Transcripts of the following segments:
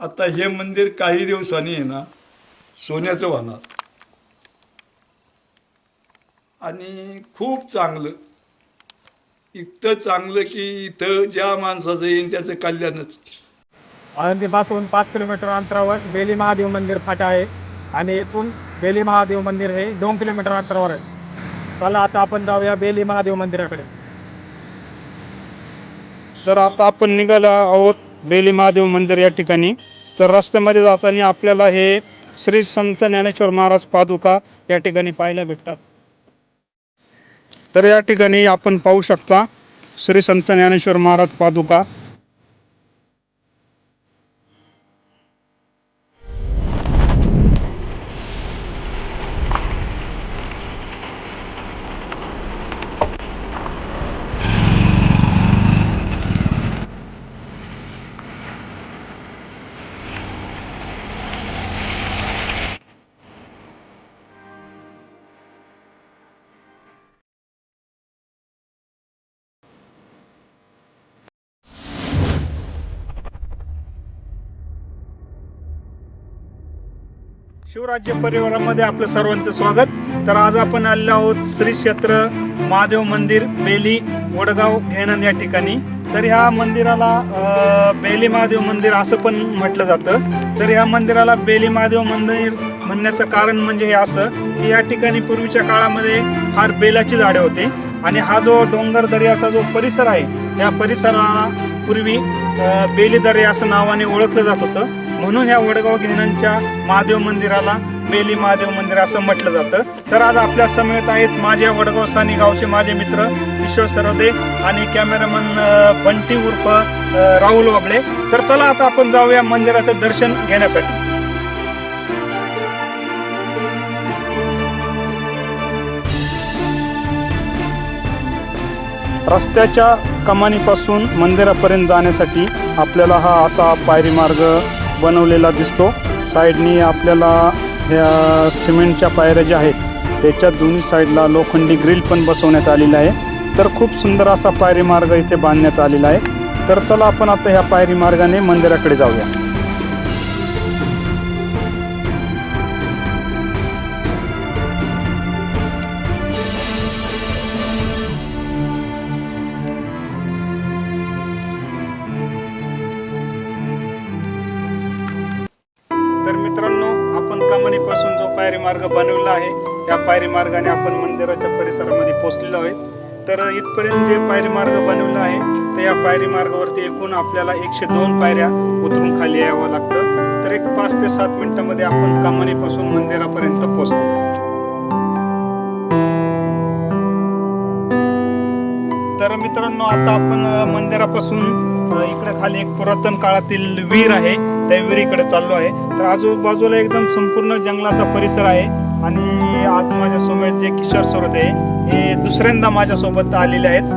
आता हे मंदिर काही दिवसांनी आहे ना सोन्याचं होणार आणि खूप चांगलं इतकं चांगलं की इथं ज्या माणसाचं येईल त्याचं कल्याणच. आळंदीपासून पाच किलोमीटर अंतरावर बेली महादेव मंदिर फाटा आहे आणि इथून बेली महादेव मंदिर हे दोन किलोमीटर अंतरावर आहे. चला आता आपण जाऊया बेली महादेव मंदिराकडे. तर आता आपण निघालो आहोत बेली महादेव मंदिर या ठिकाणी. तर रस्त्यामध्ये जाताना आपल्याला हे श्री संत ज्ञानेश्वर महाराज पादुका या ठिकाणी पाहायला भेटतात. तर या ठिकाणी आपण पाहू शकता श्री संत ज्ञानेश्वर महाराज पादुका. शिवराज्य परिवारामध्ये आपलं सर्वांचं स्वागत. तर आज आपण आलेलो आहोत श्री क्षेत्र महादेव मंदिर बेली वडगाव घेणन या ठिकाणी. तर ह्या मंदिराला बेली महादेव मंदिर असं पण म्हटलं जातं. तर ह्या मंदिराला बेली महादेव मंदिर म्हणण्याचं कारण म्हणजे हे असं की या ठिकाणी पूर्वीच्या काळामध्ये फार बेलाची झाडे होते आणि हा जो डोंगर दर्याचा जो परिसर आहे या परिसराला पूर्वी बेली दर्या असं नावाने ओळखलं जात होतं. म्हणून ह्या वडगाव घेण्यांच्या महादेव मंदिराला मेली महादेव मंदिर असं म्हटलं जातं. तर आज आपल्या समेत आहेत माझ्या वडगाव सानी गावचे माझे मित्र किशोर सरोदे आणि कॅमेरामन बंटी उर्फ राहुल वाबळे. तर चला आता आपण जाऊया मंदिराचं दर्शन घेण्यासाठी. रस्त्याच्या कमानीपासून मंदिरापर्यंत जाण्यासाठी आपल्याला हा असा पायरी मार्ग बनवलेला दिसतो. साईडनी आपल्याला ह्या सिमेंटच्या पायऱ्या ज्या आहेत त्याच्या दोन्ही साईडला लोखंडी ग्रिल पण बसवण्यात आलेला आहे. तर खूप सुंदर असा पायरी मार्ग इथे बांधण्यात आलेला आहे. तर चला आपण आता ह्या पायरी मार्गाने मंदिराकडे जाऊया. मार्ग बनवला आहे. या पायरी मार्गाने आपण मंदिराच्या परिसरामध्ये पोचलेलो आहे. तर इथपर्यंत जे पायरी मार्ग बनवला आहे तर या पायरी मार्गावरती एकूण आपल्याला एकशे दोन पायऱ्या उतरून खाली यावं लागतं. तर एक पाच ते सात मिनिटामध्ये आपण कमानीपासून मंदिरापर्यंत पोचतो तर मित्रांनो आता आपण मंदिरापासून इकडे खाली एक पुरातन काळातील वीर आहे. त्या विहिरीकडे चाललो आहे. तर आजूबाजूला एकदम संपूर्ण जंगलाचा परिसर आहे आणि आज माझ्या जे किशोर सरोदे हे दुसऱ्यांदा माझ्यासोबत आलेले आहेत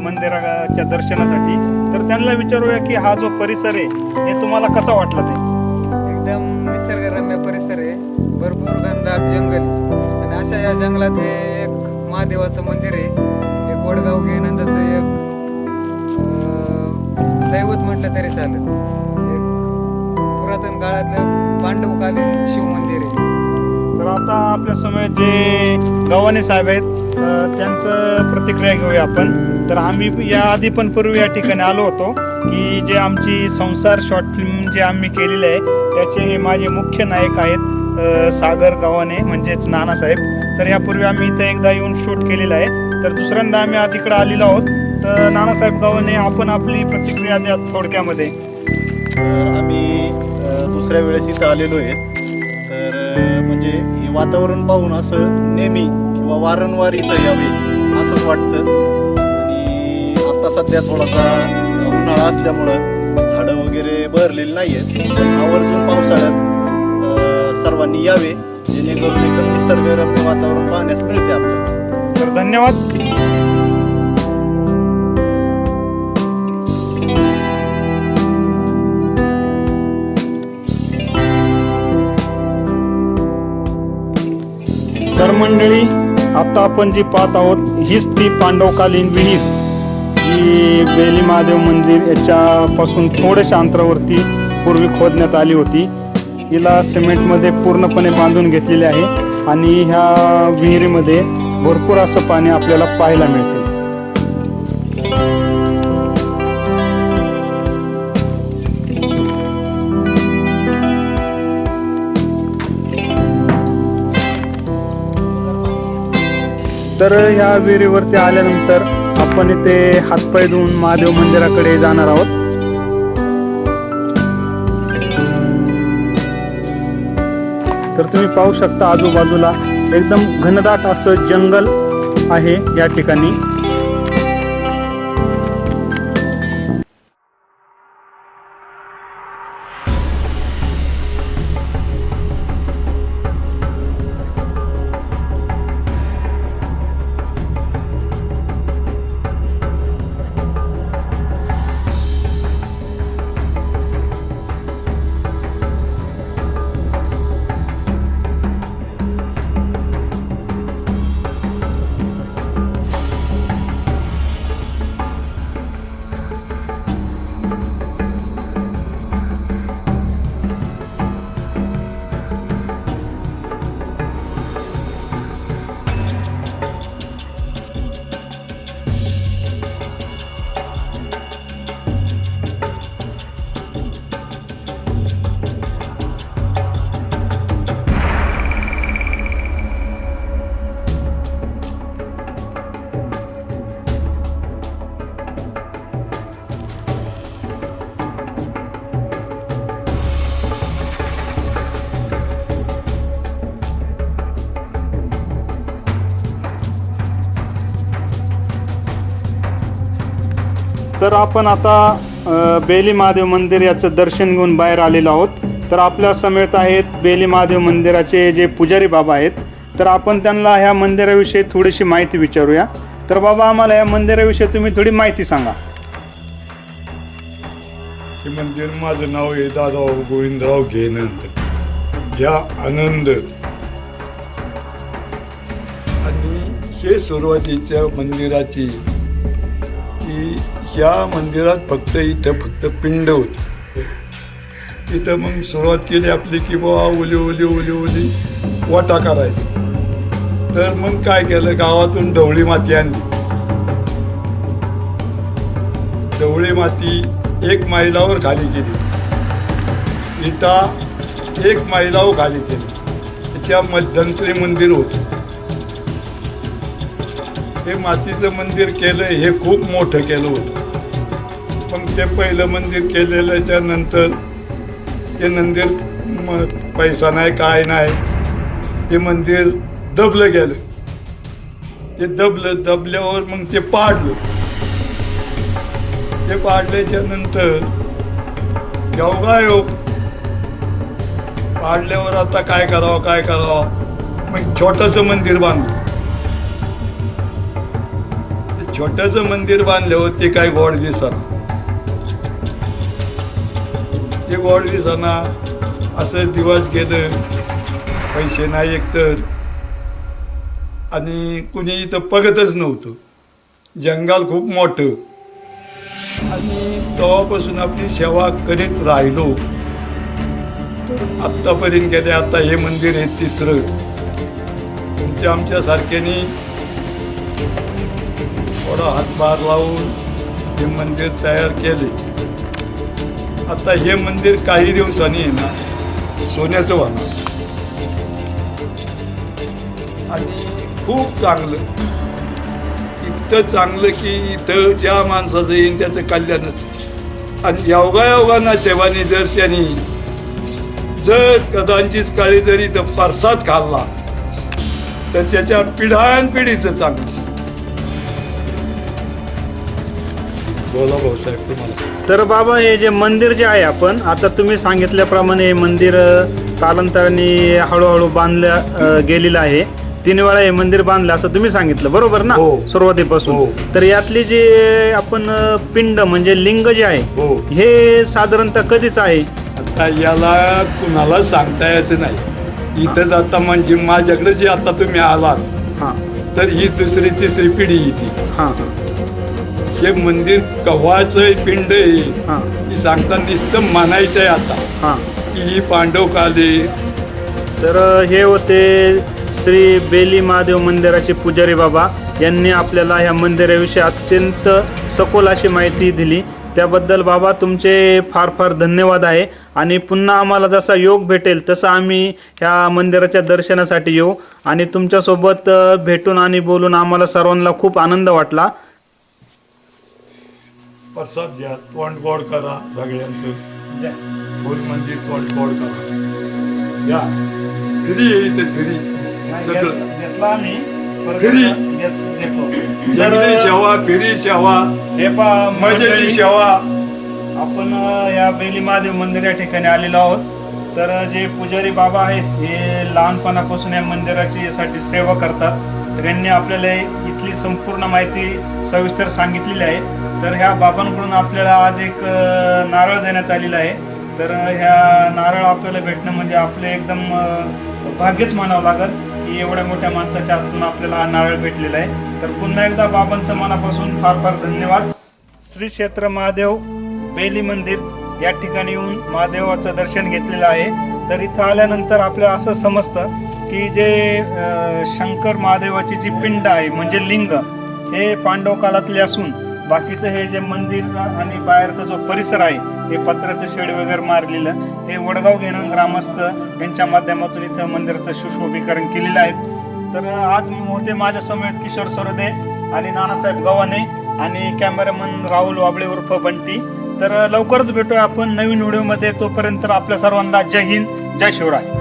मंदिराच्या दर्शनासाठी. तर त्यांना विचारूया की हा जो परिसर आहे हे तुम्हाला कसा वाटला ते? एकदम निसर्गरम्य परिसर आहे. भरपूर घनदाट जंगल. आणि अशा या जंगलात हे एक महादेवाचं मंदिर आहे. एक वडगाव घेनंदाचं आता आपल्यासमोर जे गव्हाणे साहेब आहेत त्यांचं प्रतिक्रिया घेऊया आपण. तर आम्ही या आधी पण पूर्वी या ठिकाणी आलो होतो की जे आमची संसार शॉर्ट फिल्म जे आम्ही केलेली आहे त्याचे हे माझे मुख्य नायक आहेत सागर गव्हाणे म्हणजेच नानासाहेब तर यापूर्वी आम्ही इथं एकदा येऊन शूट केलेलं आहे. तर दुसऱ्यांदा आम्ही आज इकडं आलेलो आहोत. तर नानासाहेब गव्हाणे आपण आपली प्रतिक्रिया द्या थोडक्यामध्ये. तर आम्ही दुसऱ्या वेळेस इथं आलेलो आहे. तर म्हणजे वातावरण पाहून असं नेहमी किंवा वारंवार इथं यावे असंच वाटतं. आणि आता सध्या थोडासा उन्हाळा असल्यामुळं झाडं वगैरे बहरलेली नाही आहेत आवर्जून पावसाळ्यात सर्वांनी यावे. जेणेकरून एकदम निसर्गरम्य वातावरण पाहण्यास मिळते आपल्याला तर धन्यवाद. तर मंडळी आता आपण जी पाहत आहोत हीच ती पांडवकालीन विहीर जी बेली महादेव मंदिर याच्यापासून थोड्याशा अंतरावरती पूर्वी खोदण्यात आली होती. हिला सिमेंटमध्ये पूर्णपणे बांधून घेतलेली आहे आणि ह्या विहिरीमध्ये भरपूर असं पाणी आपल्याला पाहायला मिळते. तर ह्या विहिरीवरती आल्यानंतर आपण इथे हातपाय धुवून महादेव मंदिराकडे जाणार आहोत. तर तुम्ही पाहू शकता आजूबाजूला एकदम घनदाट असं जंगल आहे या ठिकाणी. तर आपण आता बेली महादेव मंदिर याचं दर्शन घेऊन बाहेर आलेलो आहोत तर आपल्या समेत आहेत बेली महादेव मंदिराचे जे पुजारी बाबा आहेत तर आपण त्यांना ह्या मंदिराविषयी थोडीशी माहिती विचारूया. तर बाबा आम्हाला या मंदिराविषयी तुम्ही थोडी माहिती सांगा. हे मंदिर माझं नाव आहे दादाभाऊ गोविंदराव घेनंद या आनंद. आणि हे सुरुवातीच्या मंदिराची की ह्या मंदिरात फक्त इथं फक्त पिंड होती. इथं मग सुरुवात केली आपली की बाबा ओली ओली ओली ओली वाटा करायची. तर मग काय केलं? गावातून ढवळी माती आणली. ढवळी माती एक मैलावर खाली केली. इटा एक मैलावर खाली केली. त्याच्या मध्यंतरी मंदिर होतं. हे मातीचं मंदिर केलं हे खूप मोठं केलं होतं. पण ते पहिलं मंदिर केलेल्याच्या नंतर ते मंदिर म पैसा नाही काय नाही ते मंदिर दबलं गेलं. ते दबलं दबल्यावर मग ते पाडलं. ते पाडल्याच्या नंतर योगायोग पाडल्यावर आता काय करावं काय करावं? मग छोटंसं मंदिर बांधलं. ते छोटंसं मंदिर बांधल्यावर ते काय गोड दिसत ते असंच दिवस गेलं. पैसे नाही एकतर आणि कुणी इथं बघतच नव्हतं. जंगल खूप मोठं. आणि तेव्हापासून आपली सेवा करीत राहिलो. तर आत्तापर्यंत गेले आता हे मंदिर हे तिसरं. तुमच्या आमच्यासारख्यानी थोडा हातभार लावून हे मंदिर तयार केले. आता हे मंदिर काही दिवसांनी आहे ना सोन्याचं होणार आणि खूप चांगलं. इतकं चांगलं की इथं ज्या माणसाचं येईन त्याचं कल्याणच. आणि योगायोगाना सेवानी जर त्यांनी जर कदाचित काळी जरी इथं परसाद खाल्ला तर त्याच्या पिढ्यानपिढीचं चांगलं. भाऊसाहेब तुम्हाला. तर बाबा हे जे मंदिर जे आहे आपण आता तुम्ही सांगितल्याप्रमाणे हे मंदिर अ, कालांतराने हळूहळू बांधल्या अ, गेलेलं आहे. तीन वेळा हे मंदिर बांधलं असं तुम्ही सांगितलं बरोबर ना? हो. सुरुवातीपासून. हो. तर यातली जे आपण अ, पिंड म्हणजे लिंग जे आहे हो. हे साधारणतः कधीच आहे? आता याला कुणाला सांगता यायचं नाही. इथंच आता म्हणजे माझ्याकडे जे आता तुम्ही आलात हां. तर ही दुसरी तिसरी पिढी येते हां हे. मंदिर कव्हाचं पिंड आहे हां. ही सांगता नुसतं म्हणायचं आहे आता. हां. की ही पांडव काले. तर हे होते श्री बेली महादेव मंदिराचे पुजारी बाबा. यांनी आपल्याला ह्या मंदिराविषयी अत्यंत सखोल अशी माहिती दिली. त्याबद्दल बाबा तुमचे फार फार धन्यवाद आहे. आणि पुन्हा आम्हाला जसा योग भेटेल तसं आम्ही ह्या मंदिराच्या दर्शनासाठी येऊ. आणि तुमच्यासोबत भेटून आणि बोलून आम्हाला सर्वांना खूप आनंद वाटला. प्रसाद घ्या तोंड गोड करा सगळ्यांचं. फुल मंदिर तोंड गोड करा. घ्या फ्री आहे इथे फ्री सगळं. घेतला आम्ही घरी. घेतो जंगली सेवा फिरी सेवा हे पा मजेची सेवा आपण अ, या बेली महादेव मंदिर या ठिकाणी आलेलो आहोत. तर अ, जे पुजारी बाबा आहेत हे लहानपणापासून या मंदिराची यासाठी सेवा करतात. यांनी आपल्याला इथली संपूर्ण माहिती सविस्तर सांगितलेली आहे. तर ह्या बाबांकडून आपल्याला आज एक नारळ देण्यात आलेला आहे. तर ह्या नारळ आपल्याला भेटणं म्हणजे आपले एकदम भाग्यच म्हणावं लागेल की एवढ्या मोठ्या माणसाच्या हातून आपल्याला हा नारळ भेटलेला आहे. तर पुन्हा एकदा बाबांचं मनापासून फार फार धन्यवाद. श्री क्षेत्र महादेव बेली मंदिर या ठिकाणी येऊन महादेवाचं दर्शन घेतलेलं आहे. तर इथं आल्यानंतर आपल्याला असं समजतं की जे शंकर महादेवाची जी पिंड आहे म्हणजे लिंग हे पांडव काळातले असून बाकीचं हे जे मंदिर आणि बाहेरचा जो परिसर आहे हे पत्र्याचं शेड वगैरे मारलेलं हे वडगाव घेणं ग्रामस्थ यांच्या माध्यमातून इथं मंदिराचं सुशोभीकरण केलेलं आहे. तर आज होते माझ्या किशोर सरदे आणि नानासाहेब गव्हाणे आणि कॅमेरामन राहुल वाबळे उर्फ बंटी. तर लवकरच भेटूया आपण नवीन व्हिडिओमध्ये. तोपर्यंत आपल्या सर्वांना जय हिंद जय शिवराय.